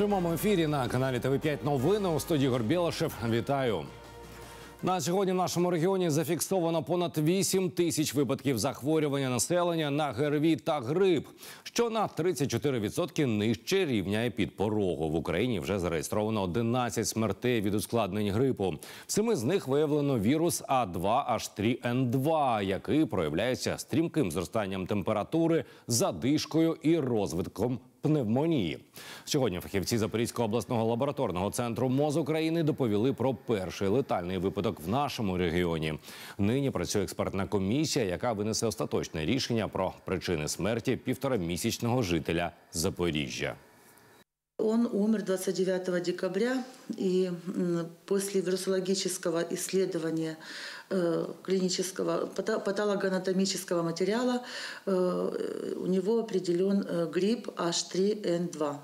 прямому ефірі на каналі ТВ 5 новини у студії Ігор Білашев. Вітаю. На сьогодні в нашому регіоні зафіксовано понад 8 тисяч випадків захворювання населення на ГРВІ та грип, що на 34% нижче рівня епідпорогу. В Україні вже зареєстровано 11 смертей від ускладнень грипу. В семи з них виявлено вірус А2H3N2, який проявляється стрімким зростанням температури, задишкою і розвитком пневмонії. Сьогодні фахівці Запорізького обласного лабораторного центру МОЗ України доповіли про перший летальний випадок в нашому регіоні. Нині працює експертна комісія, яка винесе остаточне рішення про причини смерті півторамісячного жителя Запоріжжя. Он умер 29 декабря, и после вирусологического исследования э, клинического, пато- патологоанатомического материала э, у него определен э, грипп H3N2.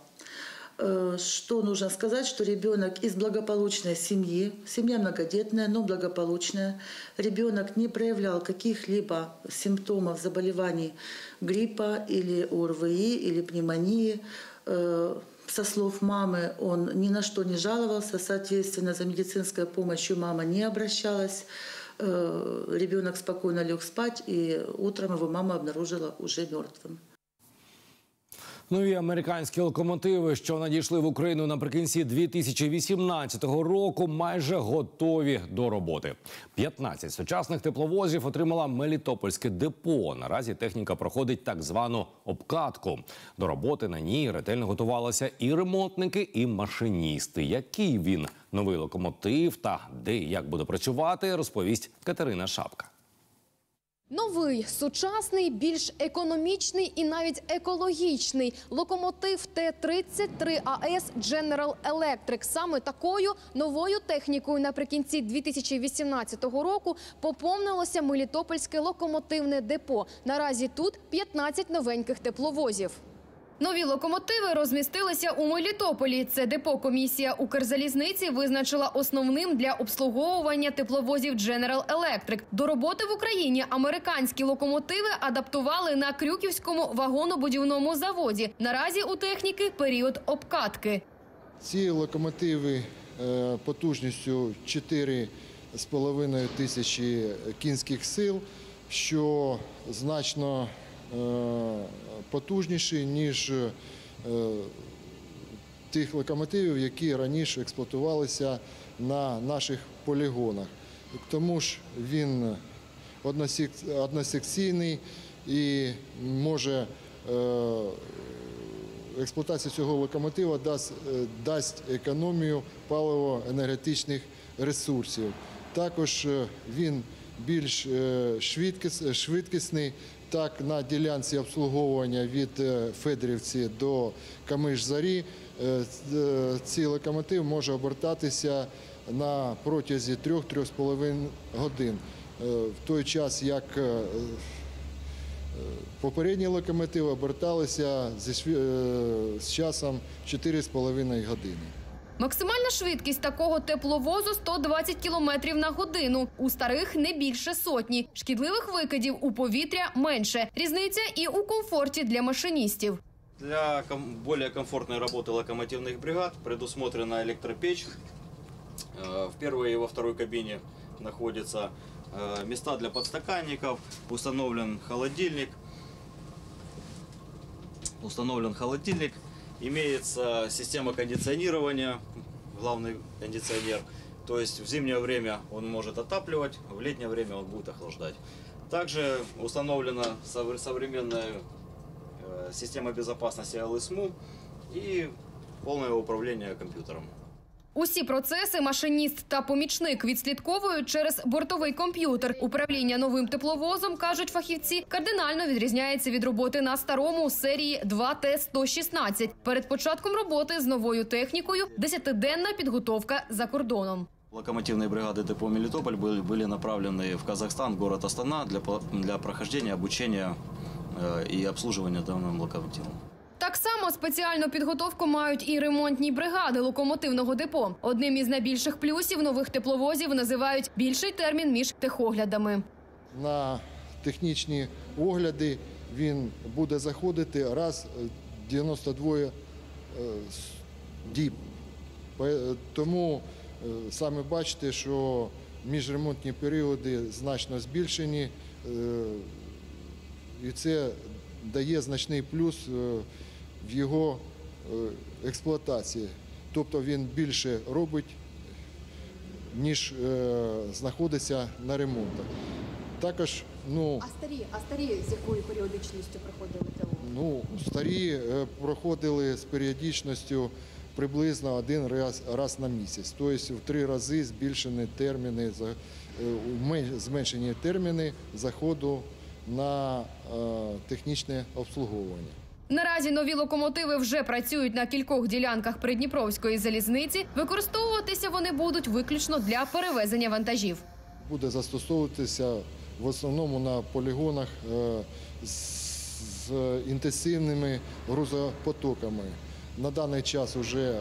Э, Что нужно сказать, что ребенок из благополучной семьи, семья многодетная, но благополучная, ребенок не проявлял каких-либо симптомов заболеваний гриппа или ОРВИ или пневмонии. Со слов мамы, он ни на что не жаловался, соответственно, за медицинской помощью мама не обращалась. Э, Ребенок спокойно лег спать, и утром его мама обнаружила уже мертвым. Нові американські локомотиви, що надійшли в Україну наприкінці 2018 року, майже готові до роботи. 15 сучасних тепловозів отримала Мелітопольське депо. Наразі техніка проходить так звану обкатку. До роботи на ній ретельно готувалися і ремонтники, і машиністи. Який він новий локомотив та де і як буде працювати, розповість Катерина Шапка. Новий, сучасний, більш економічний і навіть екологічний локомотив Т-33 АЕС General Electric. Саме такою новою технікою наприкінці 2018 року поповнилося Мелітопольське локомотивне депо. Наразі тут 15 новеньких тепловозів. Нові локомотиви розмістилися у Мелітополі. Це депо комісія Укрзалізниці визначила основним для обслуговування тепловозів General Electric. До роботи в Україні американські локомотиви адаптували на Крюківському вагонобудівному заводі. Наразі у техніки період обкатки. Ці локомотиви е, потужністю 4,5 тисячі кінських сил, що значно потужніші, ніж е, тих локомотивів, які раніше експлуатувалися на наших полігонах. Тому ж він односекційний і може е, експлуатація цього локомотива дасть, е, дасть економію паливо-енергетичних ресурсів. Також е, він більш е, швидкісний. Так, на ділянці обслуговування від е, Федорівці до Камиш-Зарі е, е, цей локомотив може обертатися на протязі 3-3,5 годин. В той час, як Попередні локомотиви оберталися з часом 4,5 години. Максимальна швидкість такого тепловозу 120 км на годину. У старих не більше сотні. Шкідливих викидів у повітря менше. Різниця і у комфорті для машиністів. Для ком- более комфортной работы локомотивных бригад предусмотрена электропечь. Э, В первой и во второй кабине находятся э, места для подстаканников, установлен холодильник. Установлен холодильник, имеется система кондиционирования, главный кондиционер. То есть в зимнее время он может отапливать, в летнее время он будет охлаждать. Также установлена совр- современная э, система безопасности LSMU и полное управление компьютером. Усі процеси машиніст та помічник відслідковують через бортовий комп'ютер. Управління новим тепловозом кажуть фахівці кардинально відрізняється від роботи на старому серії 2Т-116. Перед початком роботи з новою технікою десятиденна підготовка за кордоном. Локомотивные бригады депо Мелитополь были, были направлены в Казахстан, город Астана, для, по- для прохождения обучения э, и обслуживания данным локомотивом. Так само спеціальну підготовку мають і ремонтні бригади локомотивного депо. Одним із найбільших плюсів нових тепловозів називають більший термін між техоглядами. На технічні огляди він буде заходити раз е, 92 е, діб. Пе- Тому е, саме бачите, що міжремонтні періоди значно збільшені, е, і це дає значний плюс е, в його е, експлуатації. Тобто він більше робить, ніж е, знаходиться на ремонтах. Також ну, А старі, а старі з якою періодичністю проходили ТО? Ну, старі е, проходили з періодичністю приблизно один раз, раз на місяць. Тобто в три рази збільшені терміни, зменшені терміни заходу на технічне обслуговування. Наразі нові локомотиви вже працюють на кількох ділянках Придніпровської залізниці. Використовуватися вони будуть виключно для перевезення вантажів. Буде застосовуватися в основному на полігонах е, з, інтенсивними грузопотоками. На даний час вже е,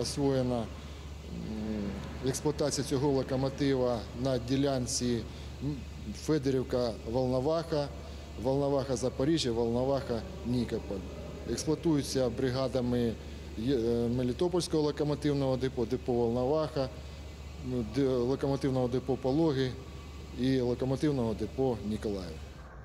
освоєна експлуатація цього локомотива на ділянці м, Федорівка-Волноваха, Волноваха-Запоріжжя, Волноваха-Нікополь. Експлуатуються бригадами е, Мелітопольського локомотивного депо, депо Волноваха, ну, локомотивного депо Пологи і локомотивного депо Ніколаїв.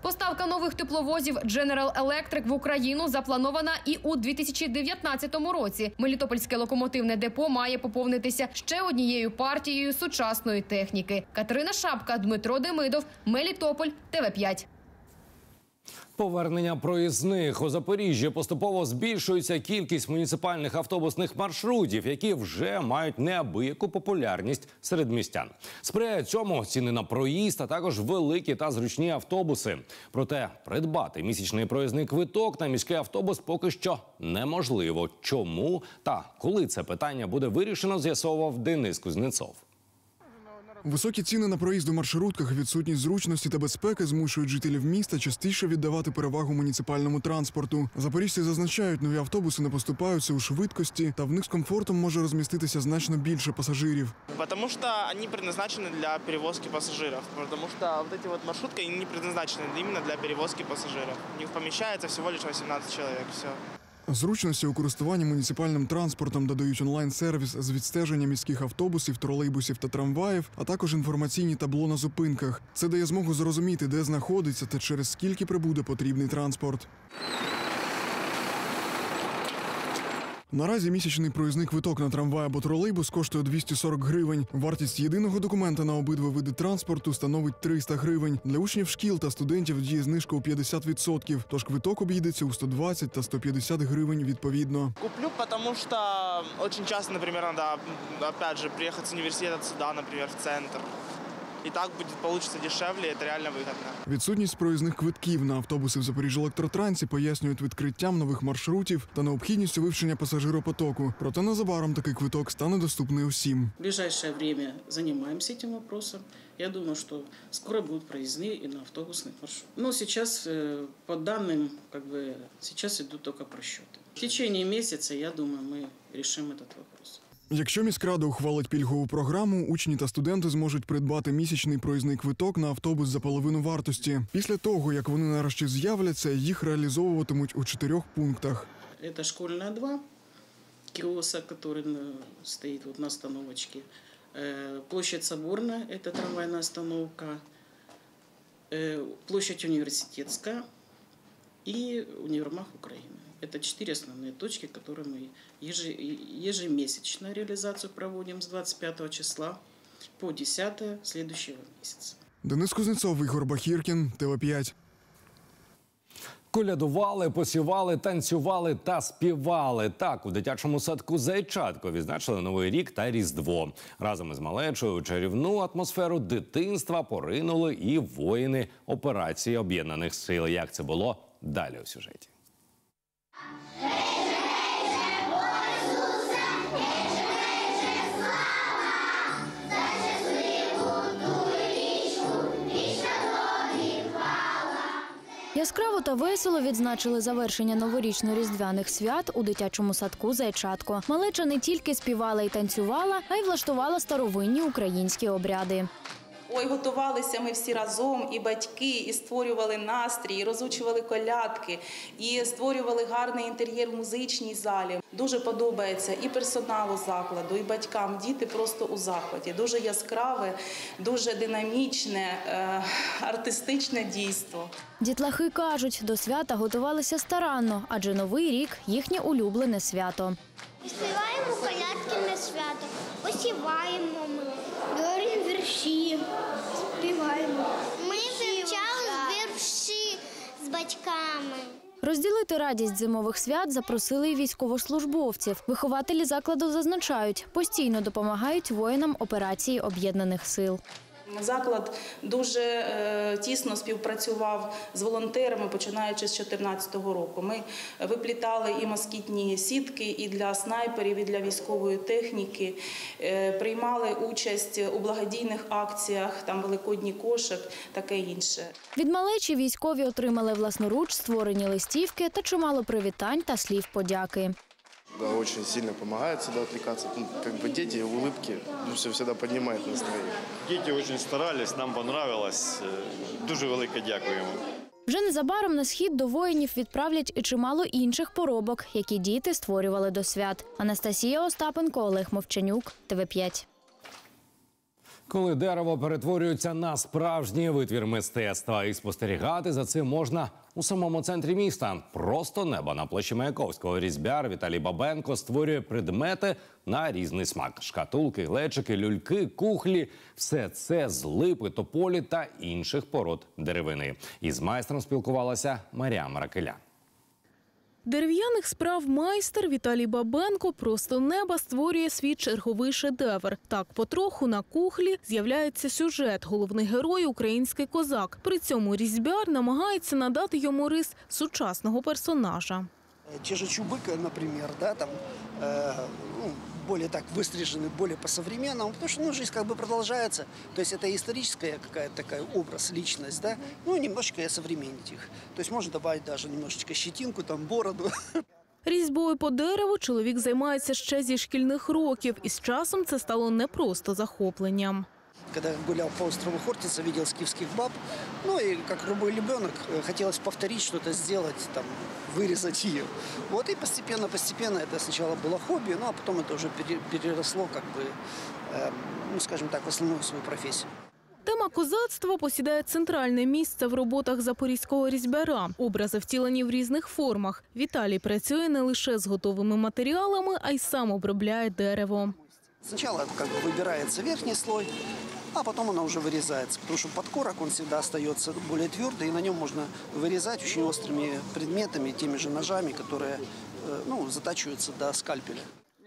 Поставка нових тепловозів General Electric в Україну запланована і у 2019 році. Мелітопольське локомотивне депо має поповнитися ще однією партією сучасної техніки. Катерина Шапка, Дмитро Демидов, Мелітополь, ТВ 5 Повернення проїзних у Запоріжжі поступово збільшується кількість муніципальних автобусних маршрутів, які вже мають неабияку популярність серед містян. Сприяє цьому ціни на проїзд, а також великі та зручні автобуси. Проте придбати місячний проїзний квиток на міський автобус поки що неможливо. Чому та коли це питання буде вирішено, з'ясовував Денис Кузнецов. Високі ціни на проїзд у маршрутках, відсутність зручності та безпеки змушують жителів міста частіше віддавати перевагу муніципальному транспорту. Запоріжці зазначають, нові автобуси не поступаються у швидкості, та в них з комфортом може розміститися значно більше пасажирів. Потому что они предназначены для перевозки пассажиров. Потому что вот эти вот маршрутки, они не предназначены именно для перевозки пассажиров. В них помещается всего лишь 18 человек. Все. Зручності у користуванні муніципальним транспортом додають онлайн-сервіс з відстеження міських автобусів, тролейбусів та трамваїв, а також інформаційні табло на зупинках. Це дає змогу зрозуміти, де знаходиться та через скільки прибуде потрібний транспорт. Наразі місячний проїзний квиток на трамвай або тролейбус коштує 240 гривень. Вартість єдиного документа на обидва види транспорту становить 300 гривень. Для учнів шкіл та студентів діє знижка у 50%, тож квиток обійдеться у 120 та 150 гривень відповідно. Куплю, потому что очень часто, например, надо, опять же, приехать с университета сюда, например, в центр И так будет получится дешевле, и это реально выгодно. Відсутність проїзних квитків на автобуси в Запоріжжя-електротрансі пояснюють відкриттям нових маршрутів та необхідністю вивчення пасажиропотоку. Проте незабаром такий квиток стане доступний усім. В ближайшее время занимаемся этим вопросом. Я думаю, что скоро будут проездные и на автобусных маршрутах. Но сейчас, э, по данным, как бы, сейчас идут только просчеты. В течение месяца, я думаю, мы решим этот вопрос. Якщо міськрада ухвалить пільгову програму, учні та студенти зможуть придбати місячний проїзний квиток на автобус за половину вартості. Після того, як вони нарешті з'являться, їх реалізовуватимуть у чотирьох пунктах. Это школьная 2, киоск, который на- стоит вот на остановочке. Э, Площадь Соборная, это трамвайная остановка. Э, Площадь Университетская и Универмаг Украины. Это четыре основные точки, которые мы еже- ежемесячно реализацию проводим с 25 числа по 10 следующего месяца. Денис Кузнецов, Ігор Бахіркін, ТВ 5 Колядували, посівали, танцювали та співали. Так у дитячому садку Зайчатко відзначили новий рік та різдво. Разом із малечою у чарівну атмосферу дитинства поринули і воїни операції об'єднаних сил. Як це було далі у сюжеті? Яскраво та весело відзначили завершення новорічно-різдвяних свят у дитячому садку Зайчатко. Малеча не тільки співала і танцювала, а й влаштувала старовинні українські обряди. Ой, готувалися ми всі разом, і батьки, і створювали настрій, і розучували колядки, і створювали гарний інтер'єр в музичній залі. Дуже подобається і персоналу закладу, і батькам. Діти просто у захваті. Дуже яскраве, дуже динамічне, е, артистичне дійство. Дітлахи кажуть, до свята готувалися старанно, адже новий рік їхнє улюблене свято. Співаємо колядки на свято, посіваємо ми, вірші, співаємо. Ми вивчали вірші з батьками. Розділити радість зимових свят запросили й військовослужбовців. Вихователі закладу зазначають, постійно допомагають воїнам операції об'єднаних сил. Заклад дуже е, тісно співпрацював з волонтерами, починаючи з 2014 року. Ми виплітали і москітні сітки і для снайперів, і для військової техніки. Е, приймали участь у благодійних акціях, там великодній кошик, таке інше. Від малечі військові отримали власноруч створені листівки та чимало привітань та слів подяки. Да, очень сильно помогает всегда отвлекаться. Ну, как бы дети, улыбки, ну, все всегда поднимает настроение. Діти дуже старались, нам понравилось. Дуже велике дякуємо. Вже незабаром на схід до воїнів відправлять і чимало інших поробок, які діти створювали до свят. Анастасія Остапенко, Олег Мовчанюк, ТВ5. Коли дерево перетворюється на справжній витвір мистецтва, і спостерігати за цим можна у самому центрі міста. Просто неба на площі Маяковського різьбяр Віталій Бабенко створює предмети на різний смак: шкатулки, глечики, люльки, кухлі. Все це з липи, тополі та інших пород деревини. Із майстром спілкувалася Марія Маракеля. Дерев'яних справ майстер Віталій Бабенко просто неба створює свій черговий шедевр. Так, потроху на кухлі з'являється сюжет. Головний герой український козак. При цьому різьбяр намагається надати йому рис сучасного персонажа. Те же Чубыка, например, да, там, э, ну, более так выстрижены, более по-современному, потому что ну, жизнь как бы продолжается. То есть это историческая какая-то такая образ, личность, да, ну, немножечко я современнить их. То есть можно добавить даже немножечко щетинку, там, бороду. Різьбою по дереву чоловік займається ще зі шкільних років, і з часом це стало не просто захопленням. Когда гулял по острову Хортица, видел скифских баб, ну и как любой ребенок, э, хотелось повторить что-то, сделать, там, вырезать ее. Вот и постепенно-постепенно это сначала было хобби, ну а потом это уже пере- переросло, как бы, э, ну скажем так, в основную свою профессию. Тема козацтва посідає центральне місце в роботах запорізького різьбяра. Образи втілені в різних формах. Віталій працює не лише з готовими матеріалами, а й сам обробляє дерево. Сначала как бы выбирается верхний слой, а потом она уже вырезается, потому что подкорок он всегда остается более твердый, и на нем можно вырезать очень острыми предметами, теми же ножами, которые э, ну, затачиваются до скальпеля.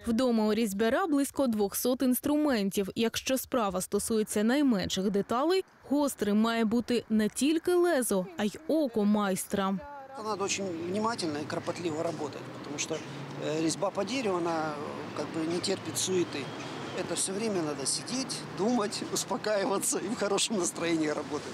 Вдома у різьбяра близько 200 інструментів. Якщо справа стосується найменших деталей, гострим має бути не тільки лезо, а й око майстра. Это Надо очень внимательно и кропотливо работать, потому что э, резьба по дереву, она э, как бы не терпит суеты. Это все время надо сидеть, думать, успокаиваться и в хорошем настроении работать.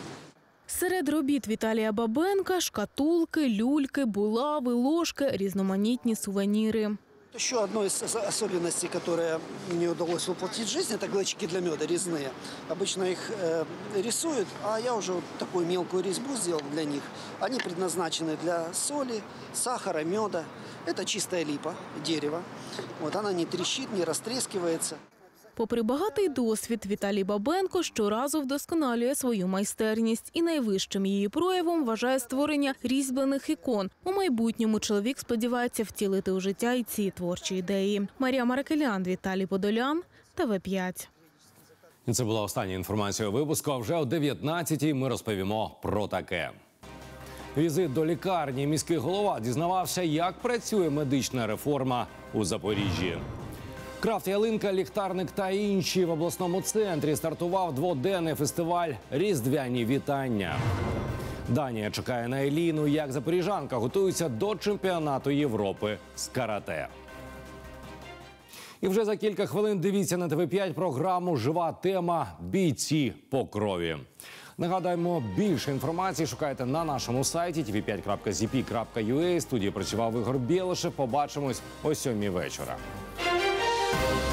Серед робіт Віталія Бабенка – шкатулки, люльки, булави, ложки, різноманітні сувеніри. Еще одной из ос- особенностей, которая мне удалось воплотить в жизнь, это глечики для меда резные. Обычно их э, рисуют, а я уже вот такую мелкую резьбу сделал для них. Они предназначены для соли, сахара, меда. Это чистая липа, дерево. Вот она не трещит, не растрескивается. Попри багатий досвід, Віталій Бабенко щоразу вдосконалює свою майстерність і найвищим її проявом вважає створення різьблених ікон. У майбутньому чоловік сподівається втілити у життя і ці творчі ідеї. Марія Маракелян, Віталій Подолян, ТВ5. Це була остання інформація випуску. А вже о 19-й ми розповімо про таке. Візит до лікарні міський голова дізнавався, як працює медична реформа у Запоріжжі. Крафт ялинка, ліхтарник та інші в обласному центрі стартував дводенний фестиваль Різдвяні вітання. Данія чекає на Еліну, як запоріжанка готується до чемпіонату Європи з карате. І вже за кілька хвилин дивіться на ТВ5 програму Жива тема бійці по крові. Нагадаємо, більше інформації шукайте на нашому сайті tv5.zp.ua. Студії працював Ігор Білошев. Побачимось о сьомій вечора. thank you